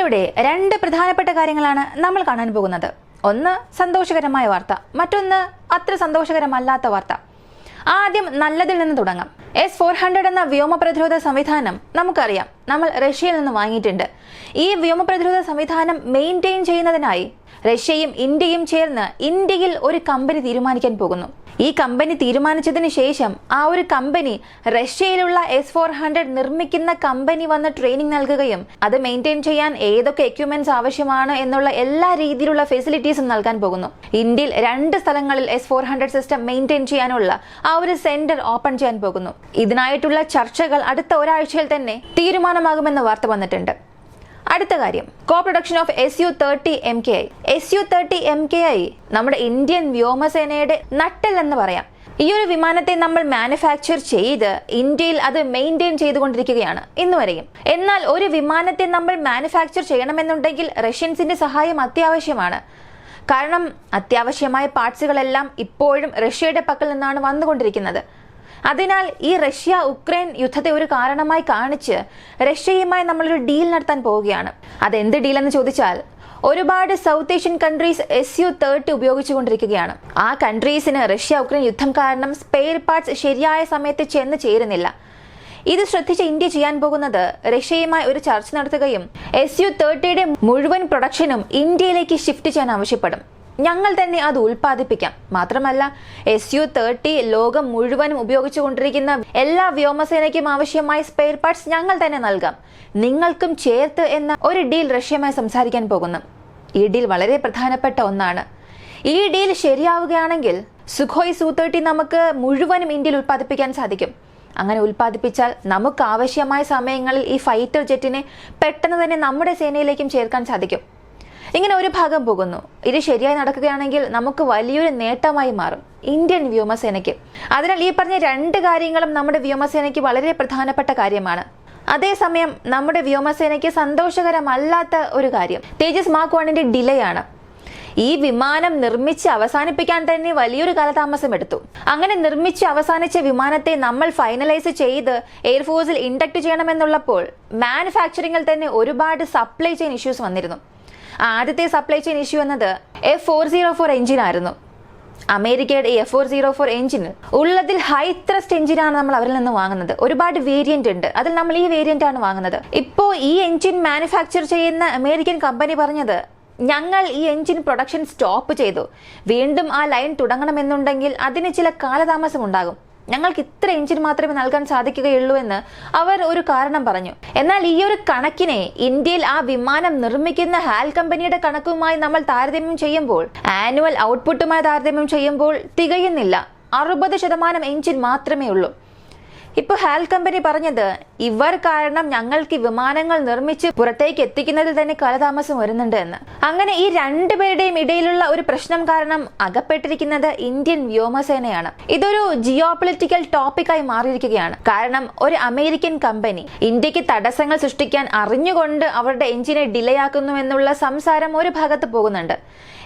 വീഡിയോയിലൂടെ രണ്ട് പ്രധാനപ്പെട്ട കാര്യങ്ങളാണ് നമ്മൾ കാണാൻ പോകുന്നത്. ഒന്ന് സന്തോഷകരമായ വാർത്ത. മറ്റൊന്ന് അത്ര സന്തോഷകരമല്ലാത്ത വാർത്ത. ആദ്യം നല്ലതിൽ നിന്ന് തുടങ്ങാം. എസ് ഫോർ ഹൺഡ്രഡ് എന്ന വ്യോമ പ്രതിരോധ സംവിധാനം നമുക്കറിയാം. നമ്മൾ റഷ്യയിൽ നിന്ന് വാങ്ങിയിട്ടുണ്ട്. ഈ വ്യോമ പ്രതിരോധ സംവിധാനം മെയിന്റെയിൻ ചെയ്യുന്നതിനായി റഷ്യയും ഇന്ത്യയും ചേർന്ന് ഇന്ത്യയിൽ ഒരു കമ്പനി തീരുമാനിക്കാൻ പോകുന്നു. ഈ കമ്പനി തീരുമാനിച്ചതിന് ശേഷം ആ ഒരു കമ്പനി റഷ്യയിലുള്ള എസ് ഫോർ ഹൺഡ്രഡ് നിർമ്മിക്കുന്ന കമ്പനി വന്ന് ട്രെയിനിങ് നൽകുകയും അത് മെയിന്റെയിൻ ചെയ്യാൻ ഏതൊക്കെ എക്യുപ്മെന്റ്സ് ആവശ്യമാണ് എന്നുള്ള എല്ലാ രീതിയിലുള്ള ഫെസിലിറ്റീസും നൽകാൻ പോകുന്നു. ഇന്ത്യയിൽ രണ്ട് സ്ഥലങ്ങളിൽ S four hundred system maintain ചെയ്യാനുള്ള ആ ഒരു സെന്റർ ഓപ്പൺ ചെയ്യാൻ പോകുന്നു. ഇതിനായിട്ടുള്ള ചർച്ചകൾ അടുത്ത ഒരാഴ്ചയിൽ തന്നെ തീരുമാനമാകുമെന്ന് വാർത്ത വന്നിട്ടുണ്ട്. അടുത്ത കാര്യം. Co production of S U thirty M K I S U thirty M K I നമ്മുടെ ഇന്ത്യൻ വ്യോമസേനയുടെ നട്ടൽ എന്ന് പറയാം. ഈ ഒരു വിമാനത്തെ നമ്മൾ മാനുഫാക്ചർ ചെയ്ത് ഇന്ത്യയിൽ അത് മെയിന്റെയിൻ ചെയ്തുകൊണ്ടിരിക്കുകയാണ് ഇന്ന് വരെയും. എന്നാൽ ഒരു വിമാനത്തെ നമ്മൾ മാനുഫാക്ചർ ചെയ്യണമെന്നുണ്ടെങ്കിൽ റഷ്യൻസിന്റെ സഹായം അത്യാവശ്യമാണ്. കാരണം അത്യാവശ്യമായ പാർട്സുകളെല്ലാം ഇപ്പോഴും റഷ്യയുടെ പക്കൽ നിന്നാണ് വന്നുകൊണ്ടിരിക്കുന്നത്. അതിനാൽ ഈ റഷ്യ ഉക്രൈൻ യുദ്ധത്തെ ഒരു കാരണമായി കാണിച്ച് റഷ്യയുമായി നമ്മളൊരു ഡീൽ നടത്താൻ പോവുകയാണ്. അതെന്ത് ഡീൽ എന്ന് ചോദിച്ചാൽ ഒരുപാട് South Asian countries S U thirty ഉപയോഗിച്ചുകൊണ്ടിരിക്കുകയാണ് ആ കൺട്രീസിന് റഷ്യ ഉക്രൈൻ യുദ്ധം കാരണം സ്പെയർ പാർട്സ് ശരിയായ സമയത്ത് ചെന്ന് ചേരുന്നില്ല. ഇത് ശ്രദ്ധിച്ച് ഇന്ത്യ ചെയ്യാൻ പോകുന്നത് റഷ്യയുമായി ഒരു ചർച്ച നടത്തുകയും എസ് യു തേർട്ടിയുടെ മുഴുവൻ പ്രൊഡക്ഷനും ഇന്ത്യയിലേക്ക് ഷിഫ്റ്റ് ചെയ്യാൻ ആവശ്യപ്പെടും. ഞങ്ങൾ തന്നെ അത് ഉൽപ്പാദിപ്പിക്കാം. മാത്രമല്ല എസ് യു തേർട്ടി ലോകം മുഴുവനും ഉപയോഗിച്ചുകൊണ്ടിരിക്കുന്ന എല്ലാ വ്യോമസേനയ്ക്കും ആവശ്യമായ സ്പെയർ പാർട്സ് ഞങ്ങൾ തന്നെ നൽകാം. നിങ്ങൾക്കും ചേർത്ത് എന്ന ഒരു ഡീൽ റഷ്യമായി സംസാരിക്കാൻ പോകുന്നു. ഈ ഡീൽ വളരെ പ്രധാനപ്പെട്ട ഒന്നാണ്. ഈ ഡീൽ ശരിയാവുകയാണെങ്കിൽ സുഖോയ് സു തേർട്ടി നമുക്ക് മുഴുവനും ഇന്ത്യയിൽ ഉൽപ്പാദിപ്പിക്കാൻ സാധിക്കും. അങ്ങനെ ഉൽപ്പാദിപ്പിച്ചാൽ നമുക്ക് ആവശ്യമായ സമയങ്ങളിൽ ഈ ഫൈറ്റർ ജെറ്റിനെ പെട്ടെന്ന് തന്നെ നമ്മുടെ സേനയിലേക്കും ചേർക്കാൻ സാധിക്കും. ഇങ്ങനെ ഒരു ഭാഗം പോകുന്നു. ഇത് ശരിയായി നടക്കുകയാണെങ്കിൽ നമുക്ക് വലിയൊരു നേട്ടമായി മാറും. ഇന്ത്യൻ വ്യോമസേനയ്ക്ക്. അതിനാൽ ഈ പറഞ്ഞ രണ്ട് കാര്യങ്ങളും നമ്മുടെ വ്യോമസേനയ്ക്ക് വളരെ പ്രധാനപ്പെട്ട കാര്യമാണ്. അതേസമയം നമ്മുടെ വ്യോമസേനയ്ക്ക് സന്തോഷകരമല്ലാത്ത ഒരു കാര്യം. തേജസ് മാർക്ക് വണ്ണിന്റെ ഡിലേ ആണ്. ഈ വിമാനം നിർമ്മിച്ച് അവസാനിപ്പിക്കാൻ തന്നെ വലിയൊരു കാലതാമസം എടുത്തു. അങ്ങനെ നിർമ്മിച്ച് അവസാനിച്ച വിമാനത്തെ നമ്മൾ ഫൈനലൈസ് ചെയ്ത് എയർഫോഴ്സിൽ ഇൻഡക്ട് ചെയ്യണമെന്നുള്ളപ്പോൾ മാനുഫാക്ചറിംഗിൽ തന്നെ ഒരുപാട് സപ്ലൈ ചെയിൻ ഇഷ്യൂസ് വന്നിരുന്നു. ആദ്യത്തെ സപ്ലൈ ചെയിൻ ഇഷ്യൂ എന്നത് F four zero four engine ആയിരുന്നു. അമേരിക്കയുടെ എഫ് ഫോർ സീറോ ഫോർ എഞ്ചിന് ഉള്ളതിൽ ഹൈ ത്രസ്റ്റ് എഞ്ചിനാണ് നമ്മൾ അവരിൽ നിന്ന് വാങ്ങുന്നത്. ഒരുപാട് വേരിയന്റ് ഉണ്ട്. അതിൽ നമ്മൾ ഈ വേരിയന്റ് ആണ് വാങ്ങുന്നത്. ഇപ്പോൾ ഈ എഞ്ചിൻ മാനുഫാക്ചർ ചെയ്യുന്ന അമേരിക്കൻ കമ്പനി പറഞ്ഞത് ഞങ്ങൾ ഈ എഞ്ചിൻ പ്രൊഡക്ഷൻ സ്റ്റോപ്പ് ചെയ്തു. വീണ്ടും ആ ലൈൻ തുടങ്ങണമെന്നുണ്ടെങ്കിൽ അതിന് ചില കാലതാമസം ഉണ്ടാകും. ഞങ്ങൾക്ക് ഇത്ര എഞ്ചിൻ മാത്രമേ നൽകാൻ സാധിക്കുകയുള്ളൂ എന്ന് അവർ ഒരു കാരണം പറഞ്ഞു. എന്നാൽ ഈ ഒരു കണക്കിനെ ഇന്ത്യയിൽ ആ വിമാനം നിർമ്മിക്കുന്ന ഹാൽ കമ്പനിയുടെ കണക്കുമായി നമ്മൾ താരതമ്യം ചെയ്യുമ്പോൾ ആനുവൽ ഔട്ട്പുട്ടുമായി താരതമ്യം ചെയ്യുമ്പോൾ തികയുന്നില്ല. അറുപത് ശതമാനം എഞ്ചിൻ മാത്രമേ ഉള്ളൂ. ഇപ്പൊ ഹാൽ കമ്പനി പറഞ്ഞത് ഇവർ കാരണം ഞങ്ങൾക്ക് വിമാനങ്ങൾ നിർമ്മിച്ച് പുറത്തേക്ക് എത്തിക്കുന്നതിൽ തന്നെ കാലതാമസം വരുന്നുണ്ട് എന്ന്. അങ്ങനെ ഈ രണ്ടുപേരുടെയും ഇടയിലുള്ള ഒരു പ്രശ്നം കാരണം അകപ്പെട്ടിരിക്കുന്നത് ഇന്ത്യൻ വ്യോമസേനയാണ്. ഇതൊരു ജിയോ പൊളിറ്റിക്കൽ ടോപ്പിക്കായി മാറിയിരിക്കുകയാണ്. കാരണം ഒരു അമേരിക്കൻ കമ്പനി ഇന്ത്യയ്ക്ക് തടസ്സങ്ങൾ സൃഷ്ടിക്കാൻ അറിഞ്ഞുകൊണ്ട് അവരുടെ എഞ്ചിനെ ഡിലേ ആക്കുന്നു എന്നുള്ള സംസാരം ഒരു ഭാഗത്ത് പോകുന്നുണ്ട്.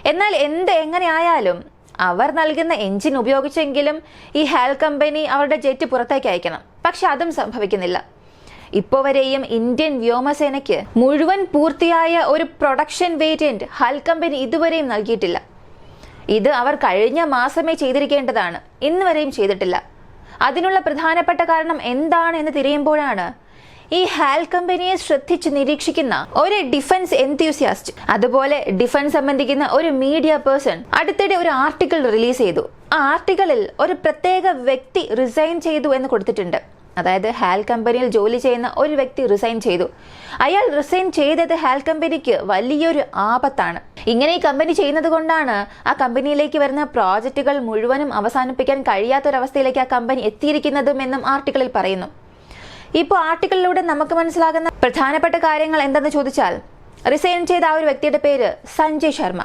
എന്നാൽ എന്ത് എങ്ങനെ ആയാലും അവർ നൽകുന്ന എഞ്ചിൻ ഉപയോഗിച്ചെങ്കിലും ഈ ഹാൽ കമ്പനി അവരുടെ ജെറ്റ് പുറത്തേക്ക് അയക്കണം. പക്ഷെ അതും സംഭവിക്കുന്നില്ല. ഇപ്പോൾ വരെയും ഇന്ത്യൻ വ്യോമസേനയ്ക്ക് മുഴുവൻ പൂർത്തിയായ ഒരു പ്രൊഡക്ഷൻ വേരിയന്റ് ഹൽ കമ്പനി ഇതുവരെയും നൽകിയിട്ടില്ല. ഇത് അവർ കഴിഞ്ഞ മാസമേ ചെയ്തിരിക്കേണ്ടതാണ്. ഇന്നുവരെയും ചെയ്തിട്ടില്ല. അതിനുള്ള പ്രധാനപ്പെട്ട കാരണം എന്താണ് എന്ന് തിരയുമ്പോഴാണ് ഈ ഹാൽ കമ്പനിയെ ശ്രദ്ധിച്ച് നിരീക്ഷിക്കുന്ന ഒരു ഡിഫൻസ് എന്തൂസിയാസ്റ്റ് അതുപോലെ ഡിഫൻസ് സംബന്ധിക്കുന്ന ഒരു മീഡിയ പേഴ്സൺ അടുത്തിടെ ഒരു ആർട്ടിക്കിൾ റിലീസ് ചെയ്തു. ആ ആർട്ടിക്കിളിൽ ഒരു പ്രത്യേക വ്യക്തി റിസൈൻ ചെയ്തു എന്ന് കൊടുത്തിട്ടുണ്ട്. അതായത് ഹാൽ കമ്പനിയിൽ ജോലി ചെയ്യുന്ന ഒരു വ്യക്തി റിസൈൻ ചെയ്തു. അയാൾ റിസൈൻ ചെയ്തത് ഹാൽ കമ്പനിക്ക് വലിയൊരു ആപത്താണ്. ഇങ്ങനെ ഈ കമ്പനി ചെയ്യുന്നത് കൊണ്ടാണ് ആ കമ്പനിയിലേക്ക് വരുന്ന പ്രോജക്റ്റുകൾ മുഴുവനും അവസാനിപ്പിക്കാൻ കഴിയാത്തൊരവസ്ഥയിലേക്ക് ആ കമ്പനി എത്തിയിരിക്കുന്നതും എന്നും ആർട്ടിക്കിളിൽ പറയുന്നു. ഇപ്പോൾ ആർട്ടിക്കിളിലൂടെ നമുക്ക് മനസ്സിലാകുന്ന പ്രധാനപ്പെട്ട കാര്യങ്ങൾ എന്തെന്ന് ചോദിച്ചാൽ റിസൈൻ ചെയ്ത ആ ഒരു വ്യക്തിയുടെ പേര് Sanjay Sharma.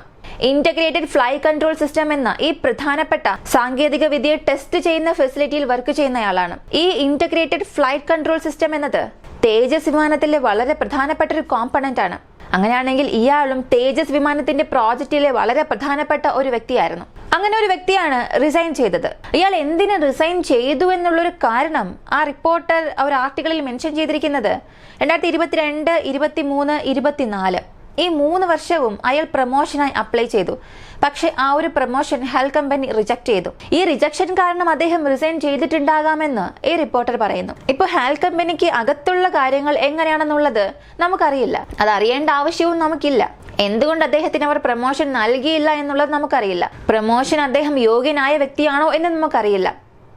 Integrated fly control system എന്ന ഈ പ്രധാനപ്പെട്ട സാങ്കേതിക വിദ്യയെ ടെസ്റ്റ് ചെയ്യുന്ന ഫെസിലിറ്റിയിൽ വർക്ക് ചെയ്യുന്നയാളാണ്. ഈ ഇന്റഗ്രേറ്റഡ് ഫ്ലൈറ്റ് കൺട്രോൾ സിസ്റ്റം എന്നത് തേജസ് വിമാനത്തിലെ വളരെ പ്രധാനപ്പെട്ട ഒരു കോമ്പണന്റ് ആണ്. അങ്ങനെയാണെങ്കിൽ ഇയാളും തേജസ് വിമാനത്തിന്റെ പ്രോജക്റ്റിലെ വളരെ പ്രധാനപ്പെട്ട ഒരു വ്യക്തിയായിരുന്നു. അങ്ങനെ ഒരു വ്യക്തിയാണ് റിസൈൻ ചെയ്തത്. ഇയാൾ എന്തിനു റിസൈൻ ചെയ്തു എന്നുള്ളൊരു കാരണം ആ റിപ്പോർട്ടർ ഒരു ആർട്ടിക്കിളിൽ മെൻഷൻ ചെയ്തിരിക്കുന്നത് രണ്ടായിരത്തി ഇരുപത്തിരണ്ട് ഇരുപത്തി മൂന്ന് ഇരുപത്തിനാല്. ഈ മൂന്ന് വർഷവും അയാൾ പ്രൊമോഷനായി അപ്ലൈ ചെയ്തു. പക്ഷേ ആ ഒരു പ്രൊമോഷൻ ഹെൽ കമ്പനി റിജക്ട് ചെയ്തു. ഈ റിജക്ഷൻ കാരണം അദ്ദേഹം റിസൈൻ ചെയ്തിട്ടുണ്ടാകാമെന്ന് ഈ റിപ്പോർട്ടർ പറയുന്നു. ഇപ്പൊ ഹെൽ കമ്പനിക്ക് അകത്തുള്ള കാര്യങ്ങൾ എങ്ങനെയാണെന്നുള്ളത് നമുക്കറിയില്ല. അത് അറിയേണ്ട ആവശ്യവും നമുക്കില്ല. എന്തുകൊണ്ട് അദ്ദേഹത്തിന് അവർ പ്രൊമോഷൻ നൽകിയില്ല എന്നുള്ളത് നമുക്കറിയില്ല. പ്രൊമോഷൻ അദ്ദേഹം യോഗ്യനായ വ്യക്തിയാണോ എന്ന് നമുക്കറിയില്ല.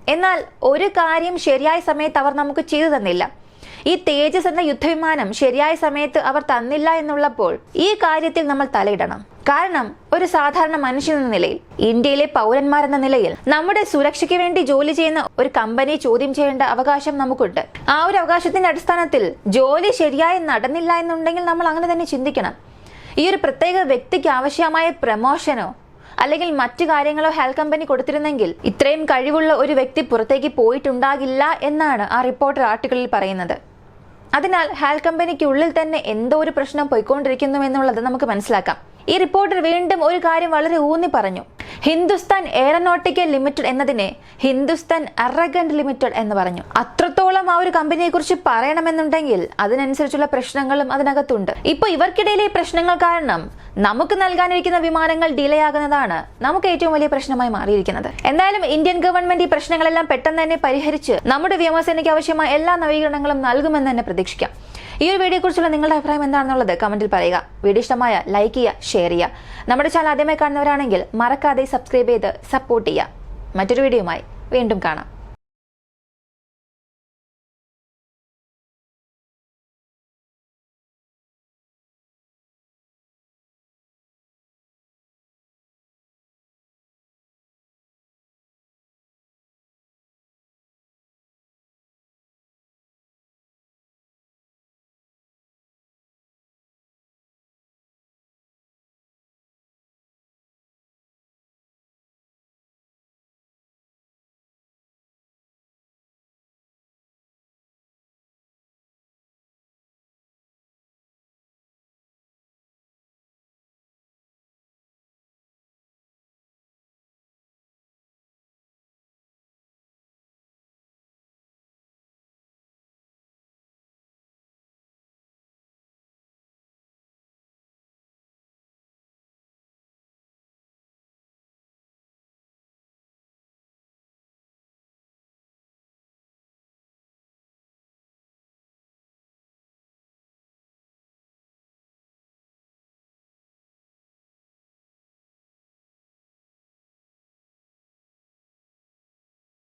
എന്നാൽ ഒരു കാര്യം ശരിയായ സമയത്ത് അവർ നമുക്ക് ചെയ്തു തന്നില്ല. ഈ തേജസ് എന്ന യുദ്ധവിമാനം ശരിയായ സമയത്ത് അവർ തന്നില്ല എന്നുള്ളപ്പോൾ ഈ കാര്യത്തിൽ നമ്മൾ തലയിടണം. കാരണം ഒരു സാധാരണ മനുഷ്യൻ എന്ന നിലയിൽ ഇന്ത്യയിലെ പൗരന്മാരെന്ന നിലയിൽ നമ്മുടെ സുരക്ഷയ്ക്ക് വേണ്ടി ജോലി ചെയ്യുന്ന ഒരു കമ്പനി ചോദ്യം ചെയ്യേണ്ട അവകാശം നമുക്കുണ്ട്. ആ ഒരു അവകാശത്തിന്റെ അടിസ്ഥാനത്തിൽ ജോലി ശരിയായി നടന്നില്ല എന്നുണ്ടെങ്കിൽ നമ്മൾ അങ്ങനെ തന്നെ ചിന്തിക്കണം. ഈ ഒരു പ്രത്യേക വ്യക്തിക്ക് ആവശ്യമായ പ്രമോഷനോ അല്ലെങ്കിൽ മറ്റു കാര്യങ്ങളോ ഹെൽ കമ്പനി കൊടുത്തിരുന്നെങ്കിൽ ഇത്രയും കഴിവുള്ള ഒരു വ്യക്തി പുറത്തേക്ക് പോയിട്ടുണ്ടാകില്ല എന്നാണ് ആ റിപ്പോർട്ടർ ആർട്ടിക്കിളിൽ പറയുന്നത്. അതിനാൽ ഹാൽ കമ്പനിക്ക് ഉള്ളിൽ തന്നെ എന്തോ ഒരു പ്രശ്നം പോയിക്കൊണ്ടിരിക്കുന്നു എന്നുള്ളത് നമുക്ക് മനസ്സിലാക്കാം. ഈ റിപ്പോർട്ടർ വീണ്ടും ഒരു കാര്യം വളരെ ഊന്നി പറഞ്ഞു. ഹിന്ദുസ്ഥാൻ എയറോനോട്ടിക്കൽ ലിമിറ്റഡ് എന്നതിനെ ഹിന്ദുസ്ഥാൻ അറഗൻഡ് ലിമിറ്റഡ് എന്ന് പറഞ്ഞു. അത്രത്തോളം ആ ഒരു കമ്പനിയെ കുറിച്ച് പറയണമെന്നുണ്ടെങ്കിൽ അതിനനുസരിച്ചുള്ള പ്രശ്നങ്ങളും അതിനകത്തുണ്ട്. ഇപ്പൊ ഇവർക്കിടയിലെ പ്രശ്നങ്ങൾ കാരണം നമുക്ക് നൽകാനിരിക്കുന്ന വിമാനങ്ങൾ ഡിലേ ആകുന്നതാണ് നമുക്ക് ഏറ്റവും വലിയ പ്രശ്നമായി മാറിയിരിക്കുന്നത്. എന്തായാലും ഇന്ത്യൻ ഗവൺമെന്റ് ഈ പ്രശ്നങ്ങളെല്ലാം പെട്ടെന്ന് തന്നെ പരിഹരിച്ച് നമ്മുടെ വ്യോമസേനയ്ക്ക് ആവശ്യമായ എല്ലാ നവീകരണങ്ങളും നൽകുമെന്ന് തന്നെ പ്രതീക്ഷിക്കാം. ഈ ഒരു വീഡിയോ കുറിച്ചുള്ള നിങ്ങളുടെ അഭിപ്രായം എന്താണെന്നുള്ളത് കമന്റിൽ പറയുക. വീഡിയോ ഇഷ്ടമായ ലൈക്ക് ചെയ്യുക ഷെയർ ചെയ്യുക. നമ്മുടെ ചാനൽ ആദ്യമായി കാണുന്നവരാണെങ്കിൽ മറക്കാതെ സബ്സ്ക്രൈബ് ചെയ്ത് സപ്പോർട്ട് ചെയ്യുക. മറ്റൊരു വീഡിയോയുമായി വീണ്ടും കാണാം.